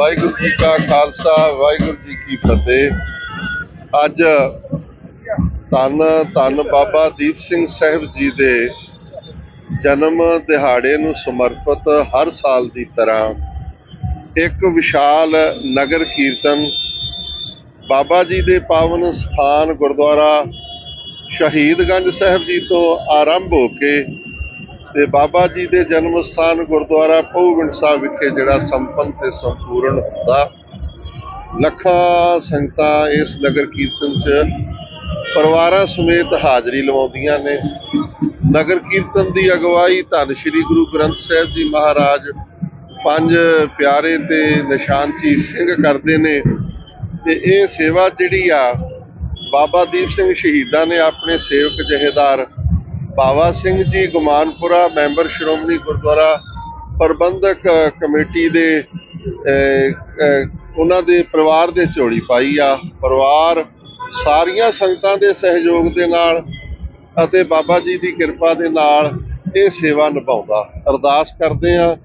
ਵਾਹਿਗੁਰੂ ਜੀ ਕਾ ਖਾਲਸਾ, ਵਾਹਿਗੁਰੂ ਜੀ ਕੀ ਫਤਿਹ। ਅੱਜ ਧੰਨ ਧੰਨ ਬਾਬਾ ਦੀਪ ਸਿੰਘ ਸਾਹਿਬ ਜੀ ਦੇ ਜਨਮ ਦਿਹਾੜੇ ਨੂੰ ਸਮਰਪਿਤ ਹਰ ਸਾਲ ਦੀ ਤਰ੍ਹਾਂ ਇੱਕ ਵਿਸ਼ਾਲ ਨਗਰ ਕੀਰਤਨ ਬਾਬਾ ਜੀ ਦੇ ਪਾਵਨ ਸਥਾਨ ਗੁਰਦੁਆਰਾ ਸ਼ਹੀਦਗੰਜ ਸਾਹਿਬ ਜੀ ਤੋਂ ਆਰੰਭ ਹੋ ਕੇ ਤੇ ਬਾਬਾ ਜੀ ਦੇ ਜਨਮ ਸਥਾਨ ਗੁਰਦੁਆਰਾ ਪਹੁਗੰਡ ਸਾਹਿਬ ਵਿਖੇ ਜਿਹੜਾ ਸੰਪੰਨ ਤੇ ਸੰਪੂਰਨ ਹੁੰਦਾ। ਲੱਖਾਂ ਸੰਗਤਾਂ ਇਸ ਨਗਰ ਕੀਰਤਨ 'ਚ ਪਰਿਵਾਰਾਂ ਸਮੇਤ ਹਾਜ਼ਰੀ ਲਵਾਉਂਦੀਆਂ ਨੇ। ਨਗਰ ਕੀਰਤਨ ਦੀ ਅਗਵਾਈ ਧੰਨ ਸ਼੍ਰੀ ਗੁਰੂ ਗ੍ਰੰਥ ਸਾਹਿਬ ਜੀ ਮਹਾਰਾਜ ਪੰਜ ਪਿਆਰੇ ਤੇ ਨਿਸ਼ਾਨਚੀ ਸਿੰਘ ਕਰਦੇ ਨੇ। ਤੇ ਇਹ ਸੇਵਾ ਜਿਹੜੀ ਆ, ਬਾਬਾ ਦੀਪ ਸਿੰਘ ਸ਼ਹੀਦਾਂ ਨੇ ਆਪਣੇ ਸੇਵਕ ਜਹੇਦਾਰ ਬਾਵਾ ਸਿੰਘ ਜੀ ਗੁਮਾਨਪੁਰਾ, ਮੈਂਬਰ ਸ਼੍ਰੋਮਣੀ ਗੁਰਦੁਆਰਾ ਪ੍ਰਬੰਧਕ ਕਮੇਟੀ ਦੇ ਉਹਨਾਂ ਦੇ ਪਰਿਵਾਰ ਦੇ ਝੋਲੀ ਪਾਈ ਆ। ਪਰਿਵਾਰ ਸਾਰੀਆਂ ਸੰਗਤਾਂ ਦੇ ਸਹਿਯੋਗ ਦੇ ਨਾਲ ਅਤੇ ਬਾਬਾ ਜੀ ਦੀ ਕਿਰਪਾ ਦੇ ਨਾਲ ਇਹ ਸੇਵਾ ਨਿਭਾਉਂਦਾ। ਅਰਦਾਸ ਕਰਦੇ ਆ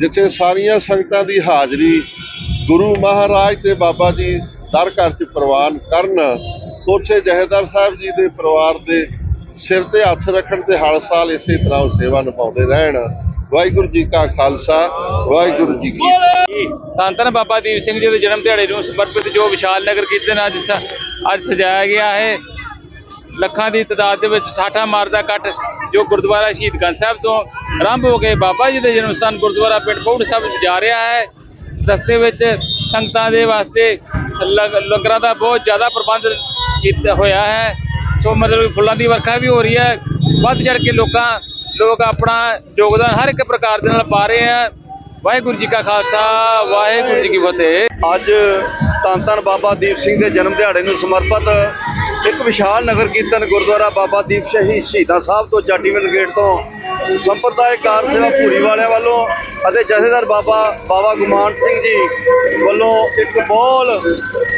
ਜਿੱਥੇ ਸਾਰੀਆਂ ਸੰਗਤਾਂ ਦੀ ਹਾਜ਼ਰੀ ਗੁਰੂ ਮਹਾਰਾਜ ਤੇ ਬਾਬਾ ਜੀ ਦਰ ਘਰ ਚ ਪ੍ਰਵਾਨ ਕਰਨ, ਉੱਥੇ ਜਹੇਦਾਰ ਸਾਹਿਬ ਜੀ ਦੇ ਪਰਿਵਾਰ ਦੇ ਸਿਰ ਤੇ ਹੱਥ ਰੱਖਣ ਤੇ ਹਰ ਸਾਲ ਇਸੇ ਤਰ੍ਹਾਂ ਉਹ ਸੇਵਾ ਨਿਭਾਉਂਦੇ ਰਹਿਣ। ਵਾਹਿਗੁਰੂ ਜੀ ਕਾ ਖਾਲਸਾ, ਵਾਹਿਗੁਰੂ ਜੀ ਕੀ ਧੰਨ ਧੰਨ ਬਾਬਾ ਦੀਪ ਸਿੰਘ ਜੀ ਦੇ ਜਨਮ ਦਿਹਾੜੇ ਨੂੰ ਸਮਰਪਿਤ ਜੋ ਵਿਸ਼ਾਲ ਨਗਰ ਕੀਰਤਨ ਅੱਜ ਅੱਜ ਸਜਾਇਆ ਗਿਆ ਹੈ। ਲੱਖਾਂ ਦੀ ਤਦਾਦ ਦੇ ਵਿੱਚ ਠਾਠਾ ਮਾਰਦਾ ਇਕੱਠ ਜੋ ਗੁਰਦੁਆਰਾ ਸ਼ਹੀਦਗੰਜ ਸਾਹਿਬ ਤੋਂ ਆਰੰਭ ਹੋ ਕੇ ਬਾਬਾ ਜੀ ਦੇ ਜਨਮ ਸਥਾਨ ਗੁਰਦੁਆਰਾ ਪਿੰਡ ਪੌੜ ਸਾਹਿਬ ਸਜਾ ਰਿਹਾ ਹੈ। ਰਸਤੇ ਵਿੱਚ ਸੰਗਤਾਂ ਦੇ ਵਾਸਤੇ ਲੰਗਰਾਂ ਦਾ ਬਹੁਤ ਜ਼ਿਆਦਾ ਪ੍ਰਬੰਧ ਕੀਤਾ ਹੋਇਆ ਹੈ। ਸੋ ਮਤਲਬ ਫੁੱਲਾਂ ਦੀ ਵਰਖਾ ਵੀ ਹੋ ਰਹੀ ਹੈ, ਵੱਧ ਚੜ ਕੇ ਲੋਕਾਂ, ਲੋਕ ਆਪਣਾ ਯੋਗਦਾਨ ਹਰ ਇੱਕ ਪ੍ਰਕਾਰ ਦੇ ਨਾਲ ਪਾ ਰਹੇ ਹੈ ਵਾਹਿਗੁਰੂ ਜੀ ਕਾ ਖਾਲਸਾ, ਵਾਹਿਗੁਰੂ ਜੀ ਕੀ ਫਤਿਹ। ਅੱਜ ਧੰਨ ਧੰਨ ਬਾਬਾ ਦੀਪ ਸਿੰਘ ਦੇ ਜਨਮ ਦਿਹਾੜੇ ਨੂੰ ਸਮਰਪਿਤ ਇੱਕ ਵਿਸ਼ਾਲ ਨਗਰ ਕੀਰਤਨ ਗੁਰਦੁਆਰਾ ਬਾਬਾ ਦੀਪ ਸ਼ਹੀਦ ਸ਼ਹੀਦਾਂ ਸਾਹਿਬ ਤੋਂ ਜਾਟੀਵਿੰਡ ਗੇਟ ਤੋਂ ਸੰਪਰਦਾਇ ਕਾਰ ਸੇਵਾ ਭੂਰੀ ਵਾਲਿਆਂ ਵੱਲੋਂ ਅਤੇ ਜਥੇਦਾਰ ਬਾਬਾ ਬਾਬਾ ਗੁਮਾਨ ਸਿੰਘ ਜੀ ਵੱਲੋਂ ਇੱਕ ਬੋਲ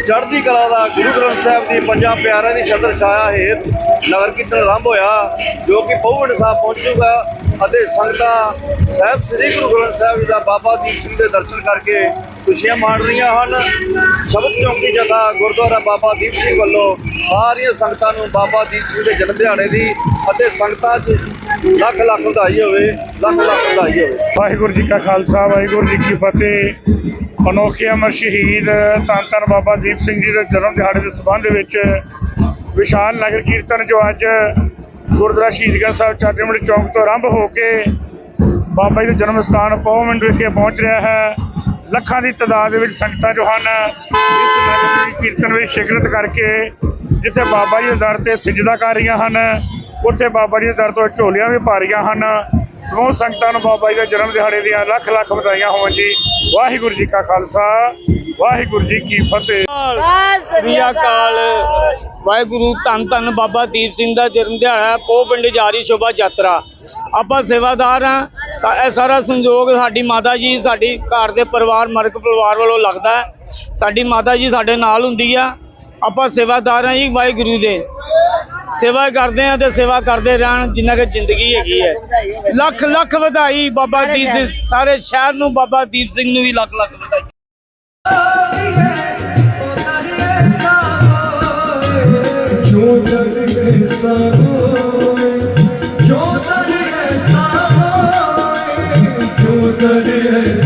ਚੜ੍ਹਦੀ ਕਲਾ ਦਾ ਗੁਰੂ ਗ੍ਰੰਥ ਸਾਹਿਬ ਦੀ ਪੰਜਾਂ ਪਿਆਰਿਆਂ ਦੀ ਛਤਰ ਛਾਇਆ ਹੇਠ ਨਗਰ ਕੀਰਤਨ ਆਰੰਭ ਹੋਇਆ, ਜੋ ਕਿ ਪਹੁੰਚਣ ਸਾਹਿਬ ਪਹੁੰਚੂਗਾ ਅਤੇ ਸੰਗਤਾਂ ਸਾਹਿਬ ਸ੍ਰੀ ਗੁਰੂ ਗ੍ਰੰਥ ਸਾਹਿਬ ਜੀ ਦਾ ਬਾਬਾ ਦੀਪ ਸਿੰਘ ਦੇ ਦਰਸ਼ਨ ਕਰਕੇ ਖੁਸ਼ੀਆਂ ਮਾਣ ਰਹੀਆਂ ਹਨ। ਸ਼ਬਦ ਚੌਂਕੀ ਜਥਾ ਗੁਰਦੁਆਰਾ ਬਾਬਾ ਦੀਪ ਸਿੰਘ ਵੱਲੋਂ ਸਾਰੀਆਂ ਸੰਗਤਾਂ ਨੂੰ ਬਾਬਾ ਦੀਪ ਸਿੰਘ ਦੇ ਜਨਮ ਦਿਹਾੜੇ ਦੀ ਅਤੇ ਸੰਗਤਾਂ 'ਚ ਲੱਖ ਲੱਖ ਵਧਾਈ ਹੋਵੇ, ਲੱਖ ਲੱਖ ਵਧਾਈ ਹੋਵੇ। ਵਾਹਿਗੁਰੂ ਜੀ ਕਾ ਖਾਲਸਾ, ਵਾਹਿਗੁਰੂ ਜੀ ਕੀ ਫਤਿਹ। ਅਨੋਖੇ ਅਮਰ ਸ਼ਹੀਦ ਧੰਨ ਧੰਨ ਬਾਬਾ ਦੀਪ ਸਿੰਘ ਜੀ ਦੇ ਜਨਮ ਦਿਹਾੜੇ ਦੇ ਸਬੰਧ ਵਿੱਚ ਵਿਸ਼ਾਲ ਨਗਰ ਕੀਰਤਨ ਜੋ ਅੱਜ ਗੁਰਦੁਆਰਾ ਸ਼ਹੀਦਗੜ੍ਹ ਸਾਹਿਬ ਚਾਟੀਮੜੀ ਚੌਂਕ ਤੋਂ ਆਰੰਭ ਹੋ ਕੇ ਬਾਬਾ ਜੀ ਦੇ ਜਨਮ ਸਥਾਨ ਪੌਵਮਿੰਟ ਵਿਖੇ ਪਹੁੰਚ ਰਿਹਾ ਹੈ। ਲੱਖਾਂ ਦੀ ਤਾਦਾਦ ਦੇ ਵਿੱਚ ਸੰਗਤਾਂ ਜੋ ਹਨ, ਇਸ ਨਗਰ ਕੀਰਤਨ ਵਿੱਚ ਸ਼ਿਰਕਤ ਕਰਕੇ ਜਿੱਥੇ ਬਾਬਾ ਜੀ ਦੇ ਦਰ ਤੇ ਸਜਦਾ ਕਰ ਰਹੀਆਂ ਹਨ ਉੱਥੇ ਬਾਬਾ ਜੀ ਦੇ ਦਰ ਤੋਂ ਝੋਲੀਆਂ ਵੀ ਪਾ ਰਹੀਆਂ ਹਨ। ਸਮੂਹ ਸੰਗਤਾਂ ਨੂੰ ਬਾਬਾ ਜੀ ਦੇ ਜਨਮ ਦਿਹਾੜੇ ਦੀਆਂ ਲੱਖ ਲੱਖ ਵਧਾਈਆਂ ਹੋਣ ਜੀ। ਵਾਹਿਗੁਰੂ ਜੀ ਕਾ ਖਾਲਸਾ ਵਾਹਿਗੁਰੂ ਜੀ ਕੀ ਫਤਿਹ। ਸ੍ਰੀ ਅਕਾਲ। ਵਾਹਿਗੁਰੂ ਧੰਨ ਧੰਨ ਬਾਬਾ ਦੀਪ ਸਿੰਘ ਦਾ ਜਨਮ ਦਿਹਾੜਾ ਪੋ ਪਿੰਡ ਜਾਰੀ ਸ਼ੋਭਾ ਯਾਤਰਾ। ਆਪਾਂ ਸੇਵਾਦਾਰ ਹਾਂ। ਸਾ- ਇਹ ਸਾਰਾ ਸੰਯੋਗ ਸਾਡੀ ਮਾਤਾ ਜੀ ਸਾਡੀ ਘਰ ਦੇ ਪਰਿਵਾਰ ਮਰਕ ਪਰਿਵਾਰ ਵੱਲੋਂ ਲੱਗਦਾ ਸਾਡੀ ਮਾਤਾ ਜੀ ਸਾਡੇ ਨਾਲ ਹੁੰਦੀ ਆ। ਆਪਾਂ ਸੇਵਾਦਾਰ ਹਾਂ ਜੀ ਵਾਹਿਗੁਰੂ ਦੇ। ਸੇਵਾ ਕਰਦੇ ਆ ਤੇ ਸੇਵਾ ਕਰਦੇ ਰਹਿਣ ਜਿੰਨਾ ਕਿ ਜ਼ਿੰਦਗੀ ਹੈਗੀ ਹੈ। ਲੱਖ ਲੱਖ ਵਧਾਈ ਬਾਬਾ ਦੀਪ ਸਿੰਘ ਸਾਰੇ ਸ਼ਹਿਰ ਨੂੰ ਬਾਬਾ ਦੀਪ ਸਿੰਘ ਨੂੰ ਵੀ ਲੱਖ ਲੱਖ ਵਧਾਈ। ਜੋ ਦਰ ਐਸਾ ਹੋਏ ਜੋ ਦਰ ਐਸਾ ਹੋਏ ਜੋ ਦਰ ਐਸਾ